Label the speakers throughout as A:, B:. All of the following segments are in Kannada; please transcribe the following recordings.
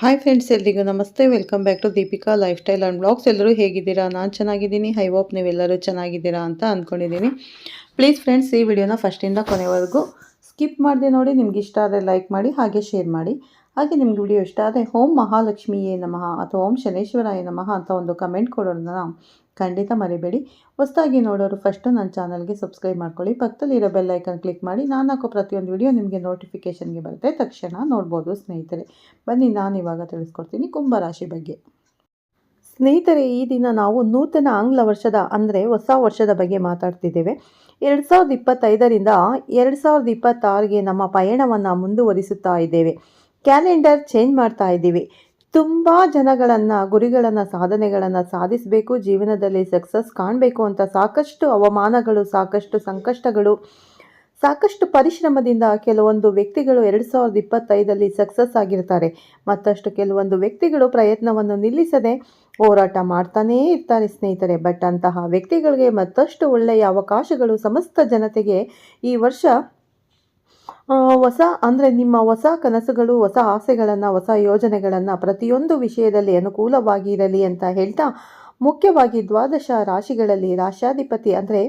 A: ಹಾಯ್ ಫ್ರೆಂಡ್ಸ್ ಎಲ್ರಿಗೂ ನಮಸ್ತೆ. Welcome back to Deepika lifestyle and blogs ಎಲ್ಲರೂ ಹೇಗಿದ್ದೀರಾ? ನಾನು ಚೆನ್ನಾಗಿದ್ದೀನಿ. ಹೈ ಹೋಪ್ ನೀವೆಲ್ಲರೂ ಚೆನ್ನಾಗಿದ್ದೀರಾ ಅಂತ ಅಂದ್ಕೊಂಡಿದ್ದೀನಿ ಪ್ಲೀಸ್ ಫ್ರೆಂಡ್ಸ್ ಈ ವಿಡಿಯೋನ ಫಸ್ಟಿಂದ ಕೊನೆವರೆಗೂ ಸ್ಕಿಪ್ ಮಾಡಿದೆ ನೋಡಿ. ನಿಮ್ಗೆ ಇಷ್ಟ ಆದರೆ ಲೈಕ್ ಮಾಡಿ, ಹಾಗೆ ಶೇರ್ ಮಾಡಿ. ಹಾಗೆ ನಿಮ್ಗೆ ವಿಡಿಯೋ ಇಷ್ಟ ಆದರೆ ಓಂ ಮಹಾಲಕ್ಷ್ಮಿಯೇ ನಮಃ ಅಥವಾ ಓಂ ಶನೇಶ್ವರಾಯ ನಮಃ ಅಂತ ಒಂದು ಕಮೆಂಟ್ ಕೊಡೋದನ್ನ ಖಂಡಿತ ಮರಿಬೇಡಿ. ಹೊಸದಾಗಿ ನೋಡೋರು ಫಸ್ಟು ನನ್ನ ಚಾನಲ್ಗೆ ಸಬ್ಸ್ಕ್ರೈಬ್ ಮಾಡ್ಕೊಳ್ಳಿ. ಪಕ್ಕದಲ್ಲಿರೋ ಬೆಲ್ ಐಕನ್ ಕ್ಲಿಕ್ ಮಾಡಿ ನಾನು ಹಾಕೋ ಪ್ರತಿಯೊಂದು ವಿಡಿಯೋ ನಿಮಗೆ ನೋಟಿಫಿಕೇಷನ್ಗೆ ಬರುತ್ತೆ. ತಕ್ಷಣ ನೋಡ್ಬೋದು ಸ್ನೇಹಿತರೆ. ಬನ್ನಿ ನಾನು ಇವಾಗ ತಿಳಿಸ್ಕೊಡ್ತೀನಿ ಕುಂಭರಾಶಿ ಬಗ್ಗೆ. ಸ್ನೇಹಿತರೆ, ಈ ದಿನ ನಾವು ನೂತನ ಆಂಗ್ಲ ವರ್ಷದ ಅಂದರೆ ಹೊಸ ವರ್ಷದ ಬಗ್ಗೆ ಮಾತಾಡ್ತಿದ್ದೇವೆ. ಎರಡು ಸಾವಿರದ ಇಪ್ಪತ್ತೈದರಿಂದ ಎರಡು ಸಾವಿರದ ಇಪ್ಪತ್ತಾರಿಗೆ ನಮ್ಮ ಪಯಣವನ್ನು ಮುಂದುವರಿಸುತ್ತಾ ಇದ್ದೇವೆ. ಕ್ಯಾಲೆಂಡರ್ ಚೇಂಜ್ ಮಾಡ್ತಾ ಇದ್ದೀವಿ. ತುಂಬ ಜನಗಳನ್ನು, ಗುರಿಗಳನ್ನು, ಸಾಧನೆಗಳನ್ನು ಸಾಧಿಸಬೇಕು, ಜೀವನದಲ್ಲಿ ಸಕ್ಸಸ್ ಕಾಣಬೇಕು ಅಂತ ಸಾಕಷ್ಟು ಅವಮಾನಗಳು, ಸಾಕಷ್ಟು ಸಂಕಷ್ಟಗಳು, ಸಾಕಷ್ಟು ಪರಿಶ್ರಮದಿಂದ ಕೆಲವೊಂದು ವ್ಯಕ್ತಿಗಳು ಎರಡು ಸಾವಿರದ ಇಪ್ಪತ್ತೈದಲ್ಲಿ ಸಕ್ಸಸ್ ಆಗಿರ್ತಾರೆ. ಮತ್ತಷ್ಟು ಕೆಲವೊಂದು ವ್ಯಕ್ತಿಗಳು ಪ್ರಯತ್ನವನ್ನು ನಿಲ್ಲಿಸದೆ ಹೋರಾಟ ಮಾಡ್ತಾನೇ ಇರ್ತಾರೆ ಸ್ನೇಹಿತರೆ. ಬಟ್ ಅಂತಹ ವ್ಯಕ್ತಿಗಳಿಗೆ ಮತ್ತಷ್ಟು ಒಳ್ಳೆಯ ಅವಕಾಶಗಳು ಸಮಸ್ತ ಜನತೆಗೆ ಈ ವರ್ಷ ಹೊಸ, ಅಂದರೆ ನಿಮ್ಮ ಹೊಸ ಕನಸುಗಳು, ಹೊಸ ಆಸೆಗಳನ್ನು, ಹೊಸ ಯೋಜನೆಗಳನ್ನು ಪ್ರತಿಯೊಂದು ವಿಷಯದಲ್ಲಿ ಅನುಕೂಲವಾಗಿ ಇರಲಿ ಅಂತ ಹೇಳ್ತಾ, ಮುಖ್ಯವಾಗಿ ದ್ವಾದಶ ರಾಶಿಗಳಲ್ಲಿ ರಾಶಾಧಿಪತಿ ಅಂದರೆ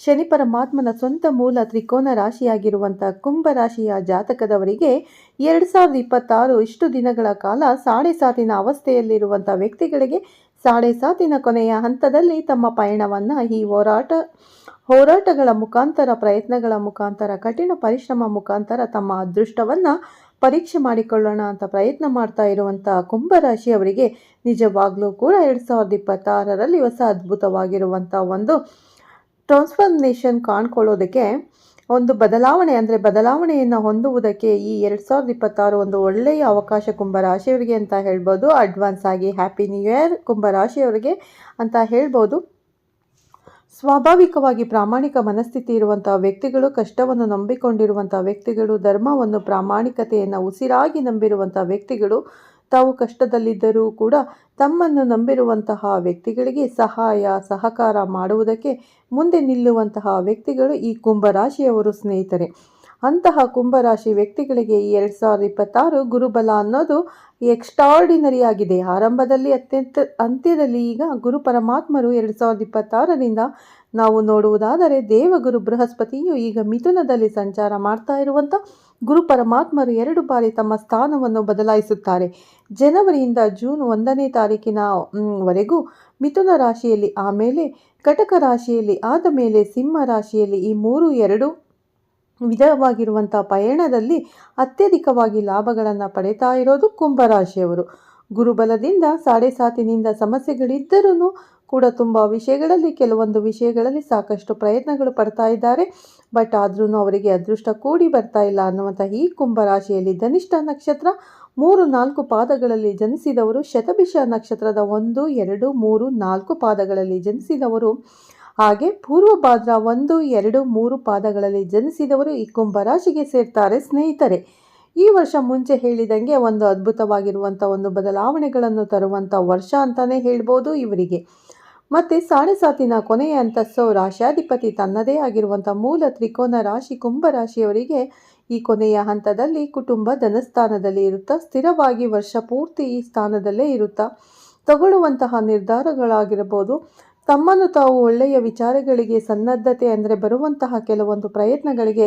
A: ಶನಿ ಪರಮಾತ್ಮನ ಸ್ವಂತ ಮೂಲ ತ್ರಿಕೋನ ರಾಶಿಯಾಗಿರುವಂಥ ಕುಂಭ ರಾಶಿಯ ಜಾತಕದವರಿಗೆ ಎರಡು ಸಾವಿರದ ಇಪ್ಪತ್ತಾರು ಇಷ್ಟು ದಿನಗಳ ಕಾಲ ಸಾಡೆ ಸಾತಿನ ಅವಸ್ಥೆಯಲ್ಲಿರುವಂಥ ವ್ಯಕ್ತಿಗಳಿಗೆ ಸಾಡೆ ಸಾತಿನ ಕೊನೆಯ ಹಂತದಲ್ಲಿ ತಮ್ಮ ಪಯಣವನ್ನು ಈ ಹೋರಾಟ, ಹೋರಾಟಗಳ ಮುಖಾಂತರ, ಪ್ರಯತ್ನಗಳ ಮುಖಾಂತರ, ಕಠಿಣ ಪರಿಶ್ರಮ ಮುಖಾಂತರ ತಮ್ಮ ಅದೃಷ್ಟವನ್ನು ಪರೀಕ್ಷೆ ಮಾಡಿಕೊಳ್ಳೋಣ ಅಂತ ಪ್ರಯತ್ನ ಮಾಡ್ತಾ ಇರುವಂಥ ಕುಂಭರಾಶಿಯವರಿಗೆ ನಿಜವಾಗ್ಲೂ ಕೂಡ ಎರಡು ಸಾವಿರದ ಇಪ್ಪತ್ತಾರರಲ್ಲಿ ಹೊಸ ಅದ್ಭುತವಾಗಿರುವಂಥ ಒಂದು ಟ್ರಾನ್ಸ್ಫರ್ಮೇಷನ್ ಕಾಣ್ಕೊಳ್ಳೋದಕ್ಕೆ ಒಂದು ಬದಲಾವಣೆ ಅಂದರೆ ಬದಲಾವಣೆಯನ್ನು ಹೊಂದುವುದಕ್ಕೆ ಈ ಎರಡು ಸಾವಿರದ ಇಪ್ಪತ್ತಾರು ಒಂದು ಒಳ್ಳೆಯ ಅವಕಾಶ ಕುಂಭರಾಶಿಯವರಿಗೆ ಅಂತ ಹೇಳ್ಬೋದು. ಅಡ್ವಾನ್ಸ್ ಆಗಿ ಹ್ಯಾಪಿ ನ್ಯೂ ಇಯರ್ ಕುಂಭರಾಶಿಯವರಿಗೆ ಅಂತ ಹೇಳ್ಬೋದು. ಸ್ವಾಭಾವಿಕವಾಗಿ ಪ್ರಾಮಾಣಿಕ ಮನಸ್ಥಿತಿ ಇರುವಂಥ ವ್ಯಕ್ತಿಗಳು, ಕಷ್ಟವನ್ನು ನಂಬಿಕೊಂಡಿರುವಂಥ ವ್ಯಕ್ತಿಗಳು, ಧರ್ಮವನ್ನು ಪ್ರಾಮಾಣಿಕತೆಯನ್ನು ಉಸಿರಾಗಿ ನಂಬಿರುವಂಥ ವ್ಯಕ್ತಿಗಳು ತಾವು ಕಷ್ಟದಲ್ಲಿದ್ದರೂ ಕೂಡ ತಮ್ಮನ್ನು ನಂಬಿರುವಂತಹ ವ್ಯಕ್ತಿಗಳಿಗೆ ಸಹಾಯ, ಸಹಕಾರ ಮಾಡುವುದಕ್ಕೆ ಮುಂದೆ ನಿಲ್ಲುವಂತಹ ವ್ಯಕ್ತಿಗಳು ಈ ಕುಂಭರಾಶಿಯವರು ಸ್ನೇಹಿತರೆ. ಅಂತಹ ಕುಂಭರಾಶಿ ವ್ಯಕ್ತಿಗಳಿಗೆ ಈ ಎರಡು ಸಾವಿರದ ಇಪ್ಪತ್ತಾರು ಗುರುಬಲ ಅನ್ನೋದು ಎಕ್ಸ್ಟ್ರಾರ್ಡಿನರಿ ಆಗಿದೆ ಆರಂಭದಲ್ಲಿ ಅತ್ಯಂತ, ಅಂತ್ಯದಲ್ಲಿ ಈಗ ಗುರು ಪರಮಾತ್ಮರು ಎರಡು ಸಾವಿರದ ಇಪ್ಪತ್ತಾರರಿಂದ ನಾವು ನೋಡುವುದಾದರೆ ದೇವಗುರು ಬೃಹಸ್ಪತಿಯು ಈಗ ಮಿಥುನದಲ್ಲಿ ಸಂಚಾರ ಮಾಡ್ತಾ ಇರುವಂಥ ಗುರು ಪರಮಾತ್ಮರು ಎರಡು ಬಾರಿ ತಮ್ಮ ಸ್ಥಾನವನ್ನು ಬದಲಾಯಿಸುತ್ತಾರೆ. ಜನವರಿಯಿಂದ ಜೂನ್ ಒಂದನೇ ತಾರೀಕಿನ ವರೆಗೂ ಮಿಥುನ ರಾಶಿಯಲ್ಲಿ ಆಮೇಲೆ ಕಟಕ ರಾಶಿಯಲ್ಲಿ ಆದ ಮೇಲೆ, ಸಿಂಹ ರಾಶಿಯಲ್ಲಿ ಈ ಮೂರು, ಎರಡು ವಿಧವಾಗಿರುವಂಥ ಪಯಣದಲ್ಲಿ ಅತ್ಯಧಿಕವಾಗಿ ಲಾಭಗಳನ್ನು ಪಡೆತಾ ಇರೋದು ಕುಂಭರಾಶಿಯವರು ಗುರುಬಲದಿಂದ, ಸಾಡೆ ಸಾತಿನಿಂದ ಸಮಸ್ಯೆಗಳಿದ್ದರೂ ಕೂಡ ತುಂಬ ವಿಷಯಗಳಲ್ಲಿ, ಕೆಲವೊಂದು ವಿಷಯಗಳಲ್ಲಿ ಸಾಕಷ್ಟು ಪ್ರಯತ್ನಗಳು ಪಡ್ತಾ ಇದ್ದಾರೆ. ಬಟ್ ಆದ್ರೂ ಅವರಿಗೆ ಅದೃಷ್ಟ ಕೂಡಿ ಬರ್ತಾ ಇಲ್ಲ ಅನ್ನುವಂಥ ಈ ಕುಂಭರಾಶಿಯಲ್ಲಿ ಧನಿಷ್ಠ ನಕ್ಷತ್ರ ಮೂರು ನಾಲ್ಕು ಪಾದಗಳಲ್ಲಿ ಜನಿಸಿದವರು, ಶತಭಿಷ ನಕ್ಷತ್ರದ ಒಂದು, ಎರಡು, ಮೂರು, ನಾಲ್ಕು ಪಾದಗಳಲ್ಲಿ ಜನಿಸಿದವರು, ಹಾಗೆ ಪೂರ್ವಭಾದ್ರ ಒಂದು, ಎರಡು, ಮೂರು ಪಾದಗಳಲ್ಲಿ ಜನಿಸಿದವರು ಈ ಕುಂಭರಾಶಿಗೆ ಸೇರ್ತಾರೆ ಸ್ನೇಹಿತರೆ. ಈ ವರ್ಷ ಮುಂಚೆ ಹೇಳಿದಂಗೆ ಒಂದು ಅದ್ಭುತವಾಗಿರುವಂಥ ಒಂದು ಬದಲಾವಣೆಗಳನ್ನು ತರುವಂಥ ವರ್ಷ ಅಂತಲೇ ಹೇಳ್ಬೋದು ಇವರಿಗೆ. ಮತ್ತು ಸಾಡೆ ಸಾತಿನ ಕೊನೆಯ ಅಂತಸ್ಸು ರಾಶ್ಯಾಧಿಪತಿ ತನ್ನದೇ ಆಗಿರುವಂಥ ಮೂಲ ತ್ರಿಕೋನ ರಾಶಿ ಕುಂಭರಾಶಿಯವರಿಗೆ ಈ ಕೊನೆಯ ಹಂತದಲ್ಲಿ ಕುಟುಂಬ ಧನಸ್ಥಾನದಲ್ಲಿ ಇರುತ್ತಾ, ಸ್ಥಿರವಾಗಿ ವರ್ಷ ಪೂರ್ತಿ ಈ ಸ್ಥಾನದಲ್ಲೇ ಇರುತ್ತಾ ತಗೊಳ್ಳುವಂತಹ ನಿರ್ಧಾರಗಳಾಗಿರಬಹುದು ತಮ್ಮನ್ನು ತಾವು ಒಳ್ಳೆಯ ವಿಚಾರಗಳಿಗೆ ಸನ್ನದ್ಧತೆ ಅಂದರೆ ಬರುವಂತಹ ಕೆಲವೊಂದು ಪ್ರಯತ್ನಗಳಿಗೆ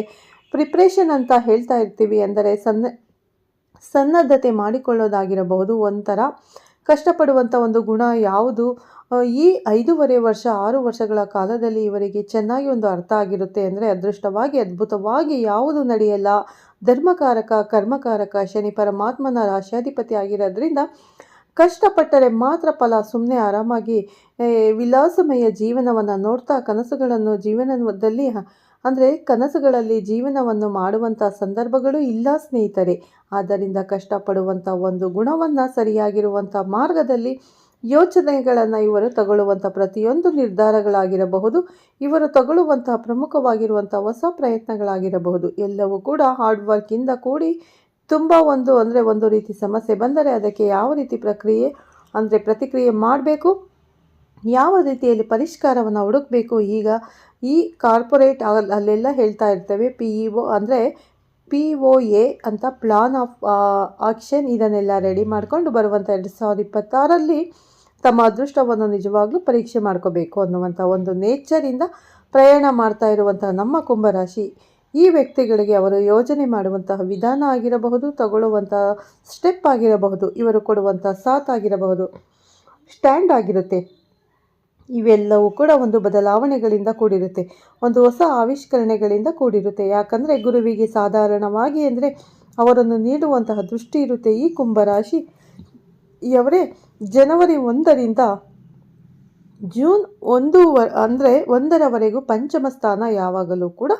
A: ಪ್ರಿಪ್ರೇಷನ್ ಅಂತ ಹೇಳ್ತಾ ಇರ್ತೀವಿ ಅಂದರೆ ಸನ್ನ ಸನ್ನದ್ಧತೆ ಮಾಡಿಕೊಳ್ಳೋದಾಗಿರಬಹುದು ಒಂಥರ. ಕಷ್ಟಪಡುವಂಥ ಒಂದು ಗುಣ ಯಾವುದು? ಈ ಐದೂವರೆ ವರ್ಷ, ಆರು ವರ್ಷಗಳ ಕಾಲದಲ್ಲಿ ಇವರಿಗೆ ಚೆನ್ನಾಗಿ ಒಂದು ಅರ್ಥ ಆಗಿರುತ್ತೆ ಅಂದರೆ ಅದೃಷ್ಟವಾಗಿ, ಅದ್ಭುತವಾಗಿ ಯಾವುದು ನಡೆಯಲ್ಲ. ಧರ್ಮಕಾರಕ, ಕರ್ಮಕಾರಕ, ಶನಿ ಪರಮಾತ್ಮನ ರಾಶ್ಯಾಧಿಪತಿ ಆಗಿರೋದ್ರಿಂದ ಕಷ್ಟಪಟ್ಟರೆ ಮಾತ್ರ ಫಲ. ಸುಮ್ಮನೆ ಆರಾಮಾಗಿ ವಿಲಾಸಮಯ ಜೀವನವನ್ನು ನೋಡ್ತಾ ಕನಸುಗಳನ್ನು ಜೀವನದಲ್ಲಿ ಅಂದರೆ ಕನಸುಗಳಲ್ಲಿ ಜೀವನವನ್ನು ಮಾಡುವಂಥ ಸಂದರ್ಭಗಳು ಇಲ್ಲ ಸ್ನೇಹಿತರೆ. ಆದ್ದರಿಂದ ಕಷ್ಟಪಡುವಂಥ ಒಂದು ಗುಣವನ್ನು ಸರಿಯಾಗಿರುವಂಥ ಮಾರ್ಗದಲ್ಲಿ ಯೋಚನೆಗಳನ್ನು ಇವರು ತಗೊಳ್ಳುವಂಥ ಪ್ರತಿಯೊಂದು ನಿರ್ಧಾರಗಳಾಗಿರಬಹುದು, ಇವರು ತಗೊಳ್ಳುವಂಥ ಪ್ರಮುಖವಾಗಿರುವಂಥ ಹೊಸ ಪ್ರಯತ್ನಗಳಾಗಿರಬಹುದು. ಎಲ್ಲವೂ ಕೂಡ ಹಾರ್ಡ್ ವರ್ಕಿಂದ ಕೂಡಿ ತುಂಬ ಒಂದು ಅಂದರೆ ಒಂದು ರೀತಿ ಸಮಸ್ಯೆ ಬಂದರೆ ಅದಕ್ಕೆ ಯಾವ ರೀತಿ ಪ್ರಕ್ರಿಯೆ ಅಂದರೆ ಪ್ರತಿಕ್ರಿಯೆ ಮಾಡಬೇಕು, ಯಾವ ರೀತಿಯಲ್ಲಿ ಪರಿಷ್ಕಾರವನ್ನು ಹುಡುಕಬೇಕು, ಈಗ ಈ ಕಾರ್ಪೊರೇಟ್ ಅಲ್ಲೆಲ್ಲ ಹೇಳ್ತಾ ಇರ್ತೇವೆ ಪಿ ಇ ಒ ಅಂದರೆ ಪಿ ಒ ಎ ಅಂತ ಪ್ಲಾನ್ ಆಫ್ ಆಕ್ಷನ್ ಇದನ್ನೆಲ್ಲ ರೆಡಿ ಮಾಡಿಕೊಂಡು ಬರುವಂಥ ಎರಡು ಸಾವಿರದ ಇಪ್ಪತ್ತಾರಲ್ಲಿ ತಮ್ಮ ಅದೃಷ್ಟವನ್ನು ನಿಜವಾಗ್ಲೂ ಪರೀಕ್ಷೆ ಮಾಡ್ಕೋಬೇಕು ಅನ್ನುವಂಥ ಒಂದು ನೇಚರಿಂದ ಪ್ರಯಾಣ ಮಾಡ್ತಾ ಇರುವಂತಹ ನಮ್ಮ ಕುಂಭರಾಶಿ, ಈ ವ್ಯಕ್ತಿಗಳಿಗೆ ಅವರು ಯೋಜನೆ ಮಾಡುವಂತಹ ವಿಧಾನ ಆಗಿರಬಹುದು, ತಗೊಳ್ಳುವಂತಹ ಸ್ಟೆಪ್ ಆಗಿರಬಹುದು, ಇವರು ಕೊಡುವಂತಹ ಸಾಥ್ ಆಗಿರಬಹುದು ಸ್ಟ್ಯಾಂಡ್ ಆಗಿರುತ್ತೆ. ಇವೆಲ್ಲವೂ ಕೂಡ ಒಂದು ಬದಲಾವಣೆಗಳಿಂದ ಕೂಡಿರುತ್ತೆ, ಒಂದು ಹೊಸ ಆವಿಷ್ಕರಣೆಗಳಿಂದ ಕೂಡಿರುತ್ತೆ. ಯಾಕಂದರೆ ಗುರುವಿಗೆ ಸಾಧಾರಣವಾಗಿ ಅಂದರೆ ಅವರನ್ನು ನೀಡುವಂತಹ ದೃಷ್ಟಿ ಇರುತ್ತೆ ಈ ಕುಂಭರಾಶಿ. ಅವರೇ ಜನವರಿ ಒಂದರಿಂದ ಜೂನ್ ಒಂದು ವ, ಅಂದರೆ ಒಂದರವರೆಗೂ ಪಂಚಮ ಸ್ಥಾನ ಯಾವಾಗಲೂ ಕೂಡ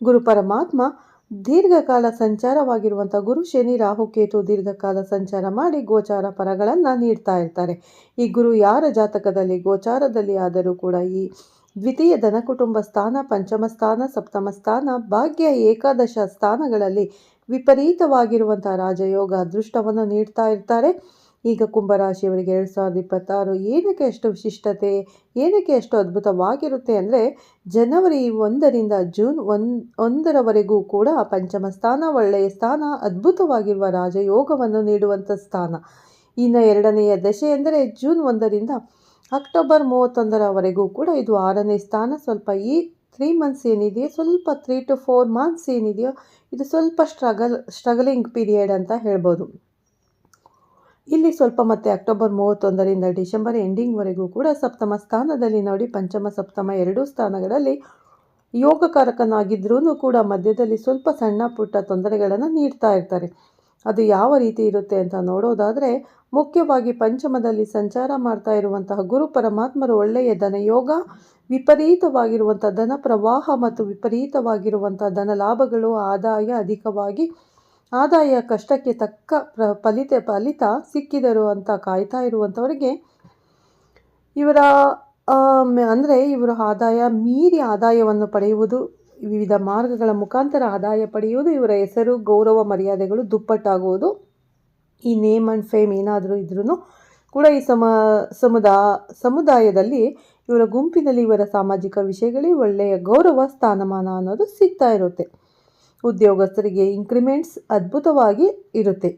A: ಗುರು ಪರಮಾತ್ಮ ದೀರ್ಘಕಾಲ ಸಂಚಾರವಾಗಿರುವಂಥ ಗುರು ಶನಿ, ರಾಹು, ಕೇತು ದೀರ್ಘಕಾಲ ಸಂಚಾರ ಮಾಡಿ ಗೋಚಾರ ಪರಗಳನ್ನು ನೀಡ್ತಾ ಇರ್ತಾರೆ. ಈ ಗುರು ಯಾರ ಜಾತಕದಲ್ಲಿ, ಗೋಚಾರದಲ್ಲಿ ಆದರೂ ಕೂಡ ಈ ದ್ವಿತೀಯ ಧನ ಕುಟುಂಬ ಸ್ಥಾನ, ಪಂಚಮ ಸ್ಥಾನ, ಸಪ್ತಮ ಸ್ಥಾನ, ಭಾಗ್ಯ ಏಕಾದಶ ಸ್ಥಾನಗಳಲ್ಲಿ ವಿಪರೀತವಾಗಿರುವಂಥ ರಾಜಯೋಗ ಅದೃಷ್ಟವನ್ನು ನೀಡ್ತಾ ಇರ್ತಾರೆ. ಈಗ ಕುಂಭರಾಶಿಯವರಿಗೆ ಎರಡು ಸಾವಿರದ ಇಪ್ಪತ್ತಾರು ಏನಕ್ಕೆ ಎಷ್ಟು ವಿಶಿಷ್ಟತೆ, ಏನಕ್ಕೆ ಎಷ್ಟು ಅದ್ಭುತವಾಗಿರುತ್ತೆ ಅಂದರೆ ಜನವರಿ ಒಂದರಿಂದ ಜೂನ್ ಒಂದು ಒಂದರವರೆಗೂ ಕೂಡ ಪಂಚಮ ಸ್ಥಾನ, ಒಳ್ಳೆಯ ಸ್ಥಾನ, ಅದ್ಭುತವಾಗಿರುವ ರಾಜಯೋಗವನ್ನು ನೀಡುವಂಥ ಸ್ಥಾನ. ಇನ್ನು ಎರಡನೆಯ ದಶೆ ಎಂದರೆ ಜೂನ್ ಒಂದರಿಂದ ಅಕ್ಟೋಬರ್ ಮೂವತ್ತೊಂದರವರೆಗೂ ಕೂಡ ಇದು ಆರನೇ ಸ್ಥಾನ. ಸ್ವಲ್ಪ ಈ ತ್ರೀ ಮಂತ್ಸ್ ಏನಿದೆಯೋ, ಸ್ವಲ್ಪ ತ್ರೀ ಟು ಫೋರ್ ಮಂತ್ಸ್ ಏನಿದೆಯೋ, ಇದು ಸ್ವಲ್ಪ ಸ್ಟ್ರಗಲ್ ಸ್ಟ್ರಗಲಿಂಗ್ ಪೀರಿಯಡ್ ಅಂತ ಹೇಳ್ಬೋದು. ಇಲ್ಲಿ ಸ್ವಲ್ಪ ಮತ್ತೆ ಅಕ್ಟೋಬರ್ ಮೂವತ್ತೊಂದರಿಂದ ಡಿಸೆಂಬರ್ ಎಂಡಿಂಗ್ವರೆಗೂ ಕೂಡ ಸಪ್ತಮ ಸ್ಥಾನದಲ್ಲಿ ನೋಡಿ, ಪಂಚಮ, ಸಪ್ತಮ ಎರಡೂ ಸ್ಥಾನಗಳಲ್ಲಿ ಯೋಗಕಾರಕನಾಗಿದ್ರೂ ಕೂಡ ಮಧ್ಯದಲ್ಲಿ ಸ್ವಲ್ಪ ಸಣ್ಣ ಪುಟ್ಟ ತೊಂದರೆಗಳನ್ನು ನೀಡ್ತಾ ಇರ್ತಾರೆ. ಅದು ಯಾವ ರೀತಿ ಇರುತ್ತೆ ಅಂತ ನೋಡೋದಾದರೆ, ಮುಖ್ಯವಾಗಿ ಪಂಚಮದಲ್ಲಿ ಸಂಚಾರ ಮಾಡ್ತಾ ಇರುವಂತಹ ಗುರು ಪರಮಾತ್ಮರು ಒಳ್ಳೆಯ ಧನಯೋಗ ವಿಪರೀತವಾಗಿರುವಂಥ ಧನ ಪ್ರವಾಹ ಮತ್ತು ವಿಪರೀತವಾಗಿರುವಂಥ ಧನ ಲಾಭಗಳು, ಆದಾಯ ಅಧಿಕವಾಗಿ ಆದಾಯ ಕಷ್ಟಕ್ಕೆ ತಕ್ಕ ಪ್ರ, ಫಲಿತ ಫಲಿತ ಸಿಕ್ಕಿದರು ಅಂತ ಕಾಯ್ತಾ ಇರುವಂಥವರಿಗೆ ಇವರ ಅಂದರೆ ಇವರ ಆದಾಯ, ಮೀರಿ ಆದಾಯವನ್ನು ಪಡೆಯುವುದು, ವಿವಿಧ ಮಾರ್ಗಗಳ ಮುಖಾಂತರ ಆದಾಯ ಪಡೆಯುವುದು, ಇವರ ಹೆಸರು, ಗೌರವ, ಮರ್ಯಾದೆಗಳು ದುಪ್ಪಟ್ಟಾಗುವುದು, ಈ ನೇಮ್ ಆ್ಯಂಡ್ ಫೇಮ್ ಏನಾದರೂ ಇದ್ರೂ ಕೂಡ ಈ ಸಮ, ಸಮುದಾ, ಸಮುದಾಯದಲ್ಲಿ ಇವರ ಗುಂಪಿನಲ್ಲಿ ಇವರ ಸಾಮಾಜಿಕ ವಿಷಯಗಳಿಗೆ ಒಳ್ಳೆಯ ಗೌರವ, ಸ್ಥಾನಮಾನ ಅನ್ನೋದು ಸಿಗ್ತಾ ಇರುತ್ತೆ. ಉದ್ಯೋಗಸ್ಥರಿಗೆ ಇನ್ಕ್ರಿಮೆಂಟ್ಸ್ ಅದ್ಭುತವಾಗಿ ಇರುತ್ತೆ.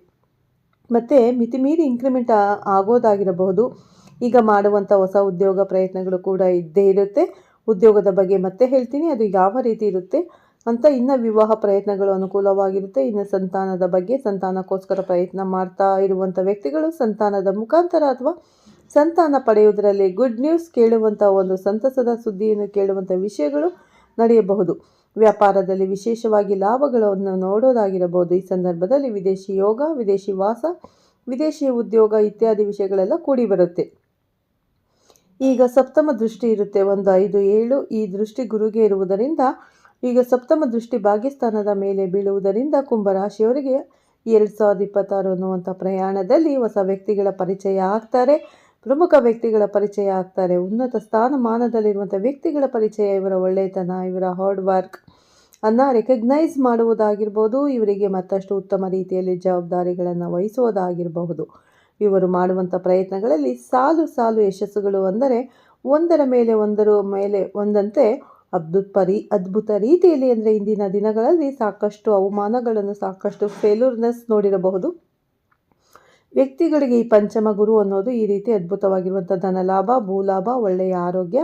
A: ಮತ್ತು ಮಿತಿಮೀರಿ ಇನ್ಕ್ರಿಮೆಂಟ್ ಆಗೋದಾಗಿರಬಹುದು. ಈಗ ಮಾಡುವಂಥ ಹೊಸ ಉದ್ಯೋಗ ಪ್ರಯತ್ನಗಳು ಕೂಡ ಇದ್ದೇ ಇರುತ್ತೆ. ಉದ್ಯೋಗದ ಬಗ್ಗೆ ಮತ್ತೆ ಹೇಳ್ತೀನಿ, ಅದು ಯಾವ ರೀತಿ ಇರುತ್ತೆ ಅಂತ ಇನ್ನು ವಿವಾಹ ಪ್ರಯತ್ನಗಳು ಅನುಕೂಲವಾಗಿರುತ್ತೆ. ಇನ್ನು ಸಂತಾನದ ಬಗ್ಗೆ ಸಂತಾನಕ್ಕೋಸ್ಕರ ಪ್ರಯತ್ನ ಮಾಡ್ತಾ ಇರುವಂಥ ವ್ಯಕ್ತಿಗಳು ಸಂತಾನದ ಮುಖಾಂತರ ಅಥವಾ ಸಂತಾನ ಪಡೆಯುವುದರಲ್ಲಿ ಗುಡ್ ನ್ಯೂಸ್ ಕೇಳುವಂಥ ಒಂದು ಸಂತಸದ ಸುದ್ದಿಯನ್ನು ಕೇಳುವಂಥ ವಿಷಯಗಳು ನಡೆಯಬಹುದು. ವ್ಯಾಪಾರದಲ್ಲಿ ವಿಶೇಷವಾಗಿ ಲಾಭಗಳನ್ನು ನೋಡೋದಾಗಿರಬಹುದು. ಈ ಸಂದರ್ಭದಲ್ಲಿ ವಿದೇಶಿ ಯೋಗ, ವಿದೇಶಿ ವಾಸ, ವಿದೇಶಿ ಉದ್ಯೋಗ ಇತ್ಯಾದಿ ವಿಷಯಗಳೆಲ್ಲ ಕೂಡಿ ಬರುತ್ತೆ. ಈಗ ಸಪ್ತಮ ದೃಷ್ಟಿ ಇರುತ್ತೆ. ಒಂದು, ಐದು, ಏಳು ಈ ದೃಷ್ಟಿ ಗುರುಗೆ ಇರುವುದರಿಂದ, ಈಗ ಸಪ್ತಮ ದೃಷ್ಟಿ ಭಾಗ್ಯಸ್ಥಾನದ ಮೇಲೆ ಬೀಳುವುದರಿಂದ ಕುಂಭರಾಶಿಯವರಿಗೆ ಎರಡು ಸಾವಿರದ ಇಪ್ಪತ್ತಾರು ಅನ್ನುವಂಥ ಪ್ರಯಾಣದಲ್ಲಿ ಹೊಸ ವ್ಯಕ್ತಿಗಳ ಪರಿಚಯ ಆಗ್ತಾರೆ. ಪ್ರಮುಖ ವ್ಯಕ್ತಿಗಳ ಪರಿಚಯ ಆಗ್ತಾರೆ. ಉನ್ನತ ಸ್ಥಾನಮಾನದಲ್ಲಿರುವಂಥ ವ್ಯಕ್ತಿಗಳ ಪರಿಚಯ, ಇವರ ಒಳ್ಳೆಯತನ ಇವರ ಹಾರ್ಡ್ ವರ್ಕ್ ಅನ್ನು ರೆಕಗ್ನೈಸ್ ಮಾಡುವುದಾಗಿರ್ಬೋದು, ಇವರಿಗೆ ಮತ್ತಷ್ಟು ಉತ್ತಮ ರೀತಿಯಲ್ಲಿ ಜವಾಬ್ದಾರಿಗಳನ್ನು ವಹಿಸುವುದಾಗಿರಬಹುದು. ಇವರು ಮಾಡುವಂಥ ಪ್ರಯತ್ನಗಳಲ್ಲಿ ಸಾಲು ಸಾಲು ಯಶಸ್ಸುಗಳು ಅಂದರೆ ಒಂದರ ಮೇಲೆ ಒಂದರ ಮೇಲೆ ಒಂದಂತೆ ಅದ್ಭುತ ಪರಿ, ಅದ್ಭುತ ರೀತಿಯಲ್ಲಿ ಅಂದರೆ ಇಂದಿನ ದಿನಗಳಲ್ಲಿ ಸಾಕಷ್ಟು ಅವಮಾನಗಳನ್ನು, ಸಾಕಷ್ಟು ಫೇಲ್ಯೂರ್ನೆಸ್ ನೋಡಿರಬಹುದು. ವ್ಯಕ್ತಿಗಳಿಗೆ ಈ ಪಂಚಮ ಗುರು ಅನ್ನೋದು ಈ ರೀತಿ ಅದ್ಭುತವಾಗಿರುವಂಥ ಧನಲಾಭ ಭೂಲಾಭ, ಒಳ್ಳೆಯ ಆರೋಗ್ಯ,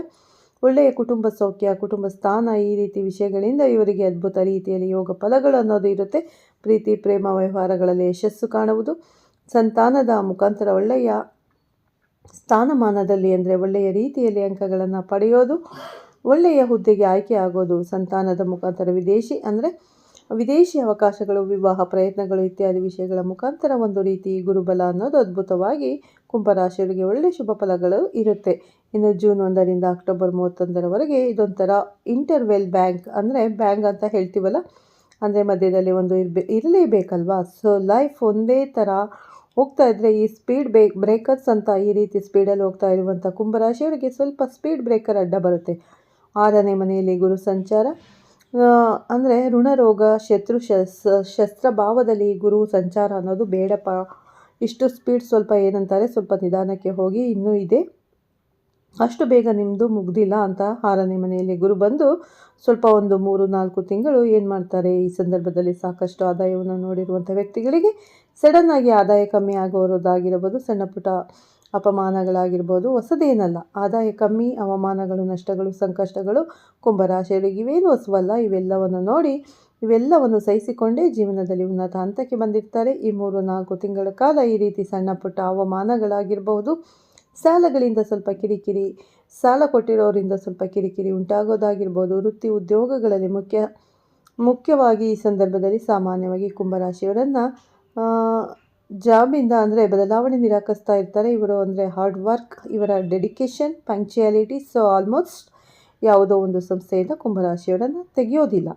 A: ಒಳ್ಳೆಯ ಕುಟುಂಬ ಸೌಖ್ಯ, ಕುಟುಂಬ ಸ್ಥಾನ ಈ ರೀತಿ ವಿಷಯಗಳಿಂದ ಇವರಿಗೆ ಅದ್ಭುತ ರೀತಿಯಲ್ಲಿ ಯೋಗ ಫಲಗಳು ಅನ್ನೋದು ಇರುತ್ತೆ. ಪ್ರೀತಿ, ಪ್ರೇಮ, ವ್ಯವಹಾರಗಳಲ್ಲಿ ಯಶಸ್ಸು ಕಾಣುವುದು. ಸಂತಾನದ ಮುಖಾಂತರ ಒಳ್ಳೆಯ ಸ್ಥಾನಮಾನದಲ್ಲಿ ಅಂದರೆ ಒಳ್ಳೆಯ ರೀತಿಯಲ್ಲಿ ಅಂಕಗಳನ್ನು ಪಡೆಯೋದು, ಒಳ್ಳೆಯ ಹುದ್ದೆಗೆ ಆಯ್ಕೆ ಆಗೋದು, ಸಂತಾನದ ಮುಖಾಂತರ ವಿದೇಶಿ ಅಂದರೆ ವಿದೇಶಿ ಅವಕಾಶಗಳು, ವಿವಾಹ ಪ್ರಯತ್ನಗಳು ಇತ್ಯಾದಿ ವಿಷಯಗಳ ಮುಖಾಂತರ ಒಂದು ರೀತಿ ಗುರುಬಲ ಅನ್ನೋದು ಅದ್ಭುತವಾಗಿ ಕುಂಭರಾಶಿಯವರಿಗೆ ಒಳ್ಳೆಯ ಶುಭ ಫಲಗಳು ಇರುತ್ತೆ. ಇನ್ನು ಜೂನ್ ಒಂದರಿಂದ ಅಕ್ಟೋಬರ್ ಮೂವತ್ತೊಂದರವರೆಗೆ ಇದೊಂಥರ ಇಂಟರ್ವೆಲ್ ಬ್ಯಾಂಕ್ ಅಂದರೆ ಬ್ಯಾಂಕ್ ಅಂತ ಹೇಳ್ತೀವಲ್ಲ? ಅಂದರೆ ಮಧ್ಯದಲ್ಲಿ ಒಂದು ಇರಬೇ, ಇರಲೇಬೇಕಲ್ವಾ? ಸೊ ಲೈಫ್ ಒಂದೇ ಥರ ಹೋಗ್ತಾ ಇದ್ದರೆ ಈ ಸ್ಪೀಡ್ ಬ್ರೇಕ್ ಬ್ರೇಕರ್ಸ್ ಅಂತ ಈ ರೀತಿ ಸ್ಪೀಡಲ್ಲಿ ಹೋಗ್ತಾ ಇರುವಂಥ ಕುಂಭರಾಶಿಯವರಿಗೆ ಸ್ವಲ್ಪ ಸ್ಪೀಡ್ ಬ್ರೇಕರ್ ಅಡ್ಡ ಬರುತ್ತೆ. ಆರನೇ ಮನೆಯಲ್ಲಿ ಗುರು ಸಂಚಾರ ಅಂದರೆ ಋಣರೋಗ, ಶತ್ರು ಶಸ್ ಶಸ್ತ್ರಭಾವದಲ್ಲಿ ಗುರು ಸಂಚಾರ ಅನ್ನೋದು ಬೇಡಪ್ಪ. ಇಷ್ಟು ಸ್ಪೀಡ್ ಸ್ವಲ್ಪ ಏನಂತಾರೆ ಸ್ವಲ್ಪ ನಿಧಾನಕ್ಕೆ ಹೋಗಿ ಇನ್ನೂ ಇದೆ. ಅಷ್ಟು ಬೇಗ ನಿಮ್ಮದು ಮುಗ್ದಿಲ್ಲ ಅಂತ ಆರನೇ ಮನೆಯಲ್ಲಿ ಗುರು ಬಂದು ಸ್ವಲ್ಪ ಒಂದು ಮೂರು, ನಾಲ್ಕು ತಿಂಗಳು ಏನು ಮಾಡ್ತಾರೆ? ಈ ಸಂದರ್ಭದಲ್ಲಿ ಸಾಕಷ್ಟು ಆದಾಯವನ್ನು ನೋಡಿರುವಂಥ ವ್ಯಕ್ತಿಗಳಿಗೆ ಸಡನ್ನಾಗಿ ಆದಾಯ ಕಮ್ಮಿ ಆಗೋರೋದಾಗಿರಬಹುದು ಸಣ್ಣ ಪುಟ್ಟ ಅಪಮಾನಗಳಾಗಿರ್ಬೋದು, ಹೊಸದೇನಲ್ಲ. ಆದಾಯ ಕಮ್ಮಿ, ಅವಮಾನಗಳು, ನಷ್ಟಗಳು, ಸಂಕಷ್ಟಗಳು ಕುಂಭರಾಶಿಯರು ಇವೇನು ಹೊಸವಲ್ಲ. ಇವೆಲ್ಲವನ್ನು ನೋಡಿ, ಇವೆಲ್ಲವನ್ನು ಸಹಿಸಿಕೊಂಡೇ ಜೀವನದಲ್ಲಿ ಉನ್ನತ ಹಂತಕ್ಕೆ ಬಂದಿರ್ತಾರೆ. ಈ ಮೂರು ನಾಲ್ಕು ತಿಂಗಳ ಕಾಲ ಈ ರೀತಿ ಸಣ್ಣ ಪುಟ್ಟ ಅವಮಾನಗಳಾಗಿರ್ಬೋದು ಸಾಲಗಳಿಂದ ಸ್ವಲ್ಪ ಕಿರಿಕಿರಿ, ಸಾಲ ಕೊಟ್ಟಿರೋರಿಂದ ಸ್ವಲ್ಪ ಕಿರಿಕಿರಿ ಉಂಟಾಗೋದಾಗಿರ್ಬೋದು. ವೃತ್ತಿ ಉದ್ಯೋಗಗಳಲ್ಲಿ ಮುಖ್ಯ, ಮುಖ್ಯವಾಗಿ ಈ ಸಂದರ್ಭದಲ್ಲಿ ಸಾಮಾನ್ಯವಾಗಿ ಕುಂಭರಾಶಿಯವರನ್ನು ಜಾಬಿಂದ ಅಂದರೆ ಬದಲಾವಣೆ ನಿರಾಕರಿಸ್ತಾ ಇರ್ತಾರೆ. ಇವರು ಅಂದರೆ ಹಾರ್ಡ್ ವರ್ಕ್ ಇವರ ಡೆಡಿಕೇಶನ್ ಪಂಕ್ಚುಯಾಲಿಟಿ ಸೊ ಆಲ್ಮೋಸ್ಟ್ ಯಾವುದೋ ಒಂದು ಸಂಸ್ಥೆಯಿಂದ ಕುಂಭರಾಶಿಯವರನ್ನು ತೆಗೆಯೋದಿಲ್ಲ.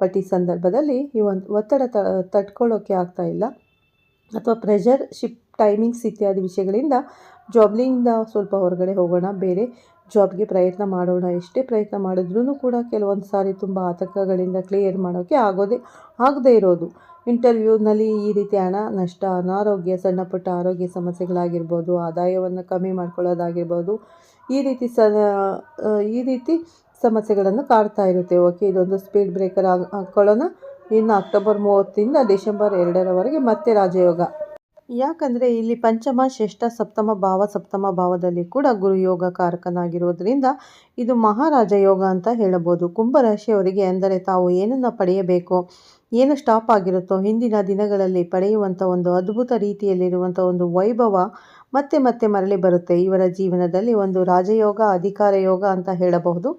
A: ಬಟ್ ಈ ಸಂದರ್ಭದಲ್ಲಿ ಈ ಒಂದು ಒತ್ತಡ ತ ಆಗ್ತಾ ಇಲ್ಲ. ಅಥವಾ ಪ್ರೆಷರ್ ಶಿಪ್ ಟೈಮಿಂಗ್ಸ್ ಇತ್ಯಾದಿ ವಿಷಯಗಳಿಂದ ಜಾಬ್ಲಿಂದ ಸ್ವಲ್ಪ ಹೊರಗಡೆ ಹೋಗೋಣ, ಬೇರೆ ಜಾಬ್ಗೆ ಪ್ರಯತ್ನ ಮಾಡೋಣ, ಎಷ್ಟೇ ಪ್ರಯತ್ನ ಮಾಡಿದ್ರೂ ಕೂಡ ಕೆಲವೊಂದು ಸಾರಿ ತುಂಬ ಆತಂಕಗಳಿಂದ ಕ್ಲಿಯರ್ ಮಾಡೋಕ್ಕೆ ಆಗೋದೇ, ಆಗದೇ ಇರೋದು. ಇಂಟರ್ವ್ಯೂನಲ್ಲಿ ಈ ರೀತಿ ಹಣ, ನಷ್ಟ, ಅನಾರೋಗ್ಯ ಸಣ್ಣ ಪುಟ್ಟ ಆರೋಗ್ಯ ಸಮಸ್ಯೆಗಳಾಗಿರ್ಬೋದು, ಆದಾಯವನ್ನು ಕಮ್ಮಿ ಮಾಡ್ಕೊಳ್ಳೋದಾಗಿರ್ಬೋದು, ಈ ರೀತಿ ಸ ಈ ರೀತಿ ಸಮಸ್ಯೆಗಳನ್ನು ಕಾಡ್ತಾ ಇರುತ್ತೆ. ಓಕೆ, ಇದೊಂದು ಸ್ಪೀಡ್ ಬ್ರೇಕರ್ ಆಗಿ ಹಾಕ್ಕೊಳ್ಳೋಣ ಇನ್ನು ಅಕ್ಟೋಬರ್ ಮೂವತ್ತಿಂದ ಡಿಸೆಂಬರ್ ಎರಡರವರೆಗೆ ಮತ್ತೆ ರಾಜಯೋಗ. ಯಾಕಂದರೆ ಇಲ್ಲಿ ಪಂಚಮ ಶ್ರೇಷ್ಠ ಸಪ್ತಮ ಭಾವ, ಸಪ್ತಮ ಭಾವದಲ್ಲಿ ಕೂಡ ಗುರು ಯೋಗ ಕಾರಕನಾಗಿರೋದ್ರಿಂದ ಇದು ಮಹಾರಾಜ ಯೋಗ ಅಂತ ಹೇಳಬಹುದು. ಕುಂಭರಾಶಿಯವರಿಗೆ ಅಂದರೆ ತಾವು ಏನನ್ನು ಪಡೆಯಬೇಕು? ಏನು ಸ್ಟಾಪ್ ಆಗಿರುತ್ತೋ ಹಿಂದಿನ ದಿನಗಳಲ್ಲಿ ಪಡೆಯುವಂಥ ಒಂದು ಅದ್ಭುತ ರೀತಿಯಲ್ಲಿರುವಂಥ ಒಂದು ವೈಭವ ಮತ್ತೆ ಮತ್ತೆ ಮರಳಿ ಬರುತ್ತೆ ಇವರ ಜೀವನದಲ್ಲಿ ಒಂದು ರಾಜಯೋಗ ಅಧಿಕಾರ ಯೋಗ ಅಂತ ಹೇಳಬಹುದು.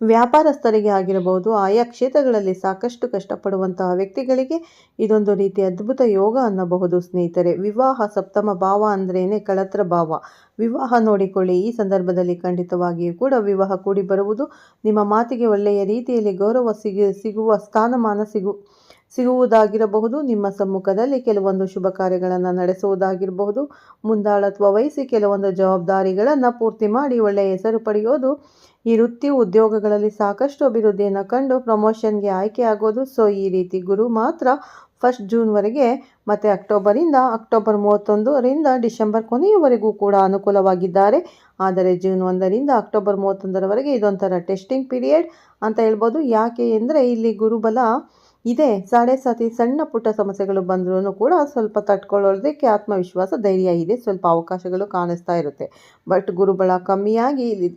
A: ವ್ಯಾಪಾರಸ್ಥರಿಗೆ ಆಗಿರಬಹುದು, ಆಯಾ ಕ್ಷೇತ್ರಗಳಲ್ಲಿ ಸಾಕಷ್ಟು ಕಷ್ಟಪಡುವಂತಹ ವ್ಯಕ್ತಿಗಳಿಗೆ ಇದೊಂದು ರೀತಿ ಅದ್ಭುತ ಯೋಗ ಅನ್ನಬಹುದು, ಸ್ನೇಹಿತರೆ. ವಿವಾಹ ಸಪ್ತಮ ಭಾವ ಅಂದ್ರೇನೆ ಕಳತ್ರ ಭಾವ. ವಿವಾಹ ನೋಡಿಕೊಳ್ಳಿ. ಈ ಸಂದರ್ಭದಲ್ಲಿ ಖಂಡಿತವಾಗಿಯೂ ಕೂಡ ವಿವಾಹ ಕೂಡಿ ಬರುವುದು ನಿಮ್ಮ ಮಾತಿಗೆ ಒಳ್ಳೆಯ ರೀತಿಯಲ್ಲಿ ಗೌರವ ಸಿಗ, ಸಿಗುವ ಸ್ಥಾನಮಾನ ಸಿಗು, ಸಿಗುವುದಾಗಿರಬಹುದು. ನಿಮ್ಮ ಸಮ್ಮುಖದಲ್ಲಿ ಕೆಲವೊಂದು ಶುಭ ಕಾರ್ಯಗಳನ್ನು ನಡೆಸುವುದಾಗಿರಬಹುದು. ಮುಂದಾಳತ್ವ ವಹಿಸಿ ಕೆಲವೊಂದು ಜವಾಬ್ದಾರಿಗಳನ್ನು ಪೂರ್ತಿ ಮಾಡಿ ಒಳ್ಳೆಯ ಹೆಸರು ಪಡೆಯೋದು ಈ ವೃತ್ತಿ ಉದ್ಯೋಗಗಳಲ್ಲಿ ಸಾಕಷ್ಟು ಅಭಿವೃದ್ಧಿಯನ್ನು ಕಂಡು ಪ್ರಮೋಷನ್ಗೆ ಆಯ್ಕೆ ಆಗೋದು ಸೊ ಈ ರೀತಿ ಗುರು ಮಾತ್ರ ಫಸ್ಟ್ ಜೂನ್ವರೆಗೆ ಮತ್ತು ಅಕ್ಟೋಬರಿಂದ ಅಕ್ಟೋಬರ್ ಮೂವತ್ತೊಂದರಿಂದ ಡಿಸೆಂಬರ್ ಕೊನೆಯವರೆಗೂ ಕೂಡ ಅನುಕೂಲವಾಗಿದ್ದಾರೆ. ಆದರೆ ಜೂನ್ ಒಂದರಿಂದ ಅಕ್ಟೋಬರ್ ಮೂವತ್ತೊಂದರವರೆಗೆ ಇದೊಂಥರ ಟೆಸ್ಟಿಂಗ್ ಪೀರಿಯಡ್ ಅಂತ ಹೇಳ್ಬೋದು. ಯಾಕೆ ಅಂದರೆ ಇಲ್ಲಿ ಗುರುಬಲ ಇದೆ. ಸಾಡೆ ಸಾತಿ ಸಣ್ಣ ಪುಟ್ಟ ಸಮಸ್ಯೆಗಳು ಬಂದರೂ ಕೂಡ ಸ್ವಲ್ಪ ತಟ್ಕೊಳ್ಳೋದಕ್ಕೆ ಆತ್ಮವಿಶ್ವಾಸ ಧೈರ್ಯ ಇದೆ. ಸ್ವಲ್ಪ ಅವಕಾಶಗಳು ಕಾಣಿಸ್ತಾ ಇರುತ್ತೆ. ಬಟ್ ಗುರುಬಲ ಕಮ್ಮಿಯಾಗಿ ಇಲ್ಲಿ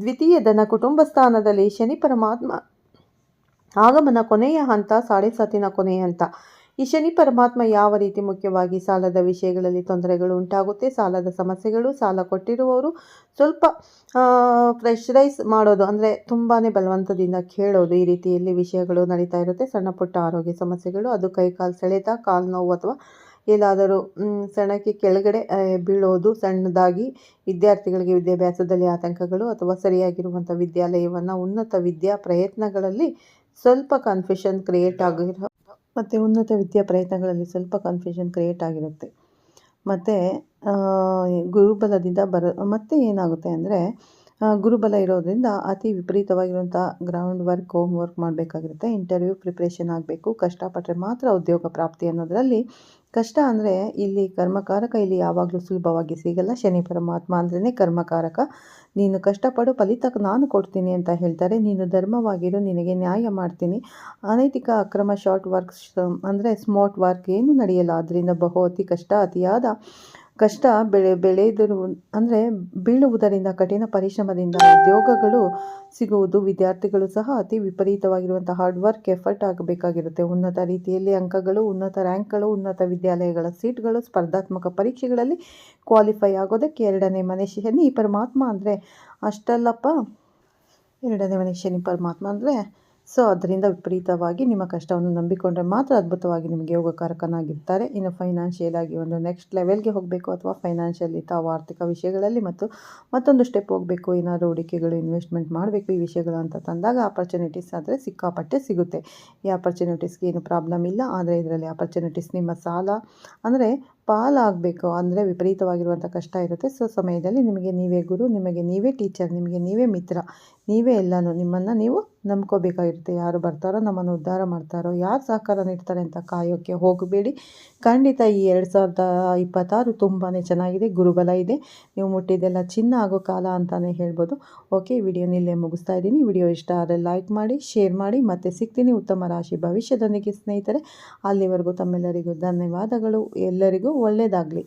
A: ದ್ವಿತೀಯ ಧನ ಕುಟುಂಬ ಸ್ಥಾನದಲ್ಲಿ ಶನಿ ಪರಮಾತ್ಮ ಆಗಮನ ಕೊನೆಯ ಹಂತ ಸಾಡೆ ಸಾತಿನ ಕೊನೆಯ ಹಂತ. ಈ ಶನಿ ಪರಮಾತ್ಮ ಯಾವ ರೀತಿ ಮುಖ್ಯವಾಗಿ ಸಾಲದ ವಿಷಯಗಳಲ್ಲಿ ತೊಂದರೆಗಳು ಉಂಟಾಗುತ್ತೆ, ಸಾಲದ ಸಮಸ್ಯೆಗಳು, ಸಾಲ ಕೊಟ್ಟಿರುವವರು ಸ್ವಲ್ಪ ಪ್ರೆಷರೈಸ್ ಮಾಡೋದು ಅಂದರೆ ತುಂಬಾ ಬಲವಂತದಿಂದ ಕೇಳೋದು. ಈ ರೀತಿಯಲ್ಲಿ ವಿಷಯಗಳು ನಡೀತಾ ಇರುತ್ತೆ. ಸಣ್ಣ ಪುಟ್ಟ ಆರೋಗ್ಯ ಸಮಸ್ಯೆಗಳು, ಅದು ಕೈ ಕಾಲು ಸೆಳೆತ, ಕಾಲು ನೋವು ಅಥವಾ ಎಲ್ಲಾದರೂ ಸಣ್ಣಕ್ಕೆ ಕೆಳಗಡೆ ಬೀಳೋದು ಸಣ್ಣದಾಗಿ ವಿದ್ಯಾರ್ಥಿಗಳಿಗೆ ವಿದ್ಯಾಭ್ಯಾಸದಲ್ಲಿ ಆತಂಕಗಳು ಅಥವಾ ಸರಿಯಾಗಿರುವಂಥ ವಿದ್ಯಾಲಯವನ್ನು ಉನ್ನತ ವಿದ್ಯಾ ಪ್ರಯತ್ನಗಳಲ್ಲಿ ಸ್ವಲ್ಪ ಕನ್ಫ್ಯೂಷನ್ ಕ್ರಿಯೇಟ್ ಆಗಿರೋ, ಮತ್ತು ಉನ್ನತ ವಿದ್ಯಾ ಪ್ರಯತ್ನಗಳಲ್ಲಿ ಸ್ವಲ್ಪ ಕನ್ಫ್ಯೂಷನ್ ಕ್ರಿಯೇಟ್ ಆಗಿರುತ್ತೆ. ಮತ್ತು ಗುರುಬಲದಿಂದ ಬರ, ಮತ್ತು ಏನಾಗುತ್ತೆ ಅಂದರೆ ಗುರುಬಲ ಇರೋದರಿಂದ ಅತಿ ವಿಪರೀತವಾಗಿರುವಂಥ ಗ್ರೌಂಡ್ ವರ್ಕ್ ಹೋಮ್ ವರ್ಕ್ ಮಾಡಬೇಕಾಗಿರುತ್ತೆ ಇಂಟರ್ವ್ಯೂ ಪ್ರಿಪ್ರೇಷನ್ ಆಗಬೇಕು ಕಷ್ಟಪಟ್ಟರೆ ಮಾತ್ರ ಉದ್ಯೋಗ ಪ್ರಾಪ್ತಿ ಅನ್ನೋದರಲ್ಲಿ ಕಷ್ಟ ಅಂದರೆ ಇಲ್ಲಿ ಕರ್ಮಕಾರಕ ಇಲ್ಲಿ ಯಾವಾಗಲೂ ಸುಲಭವಾಗಿ ಸಿಗಲ್ಲ. ಶನಿ ಪರಮಾತ್ಮ ಅಂದ್ರೇ ಕರ್ಮಕಾರಕ. ನೀನು ಕಷ್ಟಪಡು ಫಲಿತ ನಾನು ಕೊಡ್ತೀನಿ ಅಂತ ಹೇಳ್ತಾರೆ. ನೀನು ಧರ್ಮವಾಗಿರು, ನಿನಗೆ ನ್ಯಾಯ ಮಾಡ್ತೀನಿ. ಅನೈತಿಕ ಅಕ್ರಮ ಶಾರ್ಟ್ ವರ್ಕ್ಸ್ ಅಂದರೆ ಸ್ಮಾರ್ಟ್ ವರ್ಕ್ ಏನು ನಡೆಯಲ್ಲ. ಅದರಿಂದ ಬಹು ಅತಿ ಕಷ್ಟ ಅತಿಯಾದ ಕಷ್ಟ ಬೆಳೆ, ಬೆಳೆದರು, ಅಂದರೆ ಬೀಳುವುದರಿಂದ, ಕಠಿಣ ಪರಿಶ್ರಮದಿಂದ ಉದ್ಯೋಗಗಳು ಸಿಗುವುದು, ವಿದ್ಯಾರ್ಥಿಗಳು ಸಹ ಅತಿ ವಿಪರೀತವಾಗಿರುವಂಥ ಹಾರ್ಡ್ ವರ್ಕ್ ಎಫರ್ಟ್ ಆಗಬೇಕಾಗಿರುತ್ತೆ. ಉನ್ನತ ರೀತಿಯಲ್ಲಿ ಅಂಕಗಳು, ಉನ್ನತ ರ್ಯಾಂಕ್ಗಳು ಉನ್ನತ ವಿದ್ಯಾಲಯಗಳ ಸೀಟ್ಗಳು ಸ್ಪರ್ಧಾತ್ಮಕ ಪರೀಕ್ಷೆಗಳಲ್ಲಿ ಕ್ವಾಲಿಫೈ ಆಗೋದಕ್ಕೆ ಎರಡನೇ ಮನೆ ಶನಿ ಪರಮಾತ್ಮ ಅಂದರೆ ಅಷ್ಟಲ್ಲಪ್ಪ. ಎರಡನೇ ಮನುಷ್ಯನಿ ಪರಮಾತ್ಮ ಅಂದರೆ ಸೊ ಅದರಿಂದ ವಿಪರೀತವಾಗಿ ನಿಮ್ಮ ಕಷ್ಟವನ್ನು ನಂಬಿಕೊಂಡ್ರೆ ಮಾತ್ರ ಅದ್ಭುತವಾಗಿ ನಿಮಗೆ ಯೋಗಕಾರಕನಾಗಿರ್ತಾರೆ. ಇನ್ನು ಫೈನಾನ್ಷಿಯಲ್ ಆಗಿ ಒಂದು ನೆಕ್ಸ್ಟ್ ಲೆವೆಲ್ಗೆ ಹೋಗಬೇಕು ಅಥವಾ ಫೈನಾನ್ಷಿಯಲಿ ತಾವು ಆರ್ಥಿಕ ವಿಷಯಗಳಲ್ಲಿ ಮತ್ತು ಮತ್ತೊಂದು ಸ್ಟೆಪ್ ಹೋಗಬೇಕು, ಏನಾದರೂ ಹೂಡಿಕೆಗಳು ಇನ್ವೆಸ್ಟ್ಮೆಂಟ್ ಮಾಡಬೇಕು, ಈ ವಿಷಯಗಳು ಅಂತ ತಂದಾಗ ಆಪರ್ಚುನಿಟೀಸ್ ಆದರೆ ಸಿಕ್ಕಾಪಟ್ಟೆ ಸಿಗುತ್ತೆ. ಈ ಆಪರ್ಚುನಿಟೀಸ್ಗೆ ಏನು ಪ್ರಾಬ್ಲಮ್ ಇಲ್ಲ, ಆದರೆ ಇದರಲ್ಲಿ ಆಪರ್ಚುನಿಟೀಸ್ ನಿಮ್ಮ ಸಾಲ. ಅಂದರೆ ಪಾಲಾಗಬೇಕು ಅಂದರೆ ವಿಪರೀತವಾಗಿರುವಂಥ ಕಷ್ಟ ಇರುತ್ತೆ. ಸೊ ಸಮಯದಲ್ಲಿ ನಿಮಗೆ ನೀವೇ ಗುರು, ನಿಮಗೆ ನೀವೇ ಟೀಚರ್ ನಿಮಗೆ ನೀವೇ ಮಿತ್ರ, ನೀವೇ ಎಲ್ಲನೂ ನಿಮ್ಮನ್ನು ನೀವು ನಂಬ್ಕೋಬೇಕಾಗಿರುತ್ತೆ. ಯಾರು ಬರ್ತಾರೋ, ನಮ್ಮನ್ನು ಉದ್ಧಾರ ಮಾಡ್ತಾರೋ, ಯಾರು ಸಹಕಾರ ನೀಡ್ತಾರೆ ಅಂತ ಕಾಯೋಕ್ಕೆ ಹೋಗಬೇಡಿ. ಖಂಡಿತ ಈ ಎರಡು ಸಾವಿರದ ಇಪ್ಪತ್ತಾರು ತುಂಬಾ ಚೆನ್ನಾಗಿದೆ, ಗುರುಬಲ ಇದೆ. ನೀವು ಮುಟ್ಟಿದ್ದೆಲ್ಲ ಚಿನ್ನ ಆಗೋ ಕಾಲ ಅಂತಲೇ ಹೇಳ್ಬೋದು. ಓಕೆ ವಿಡಿಯೋ ನಿಲ್ಲೇ ಮುಗಿಸ್ತಾ ಇದ್ದೀನಿ. ವಿಡಿಯೋ ಇಷ್ಟ ಆದರೆ ಲೈಕ್ ಮಾಡಿ ಶೇರ್ ಮಾಡಿ, ಮತ್ತೆ ಸಿಗ್ತೀನಿ ಉತ್ತಮ ರಾಶಿ ಭವಿಷ್ಯದೊಂದಿಗೆ ಸ್ನೇಹಿತರೆ. ಅಲ್ಲಿವರೆಗೂ ತಮ್ಮೆಲ್ಲರಿಗೂ ಧನ್ಯವಾದಗಳು. ಎಲ್ಲರಿಗೂ ಒಳ್ಳೆಯದಾಗಲಿ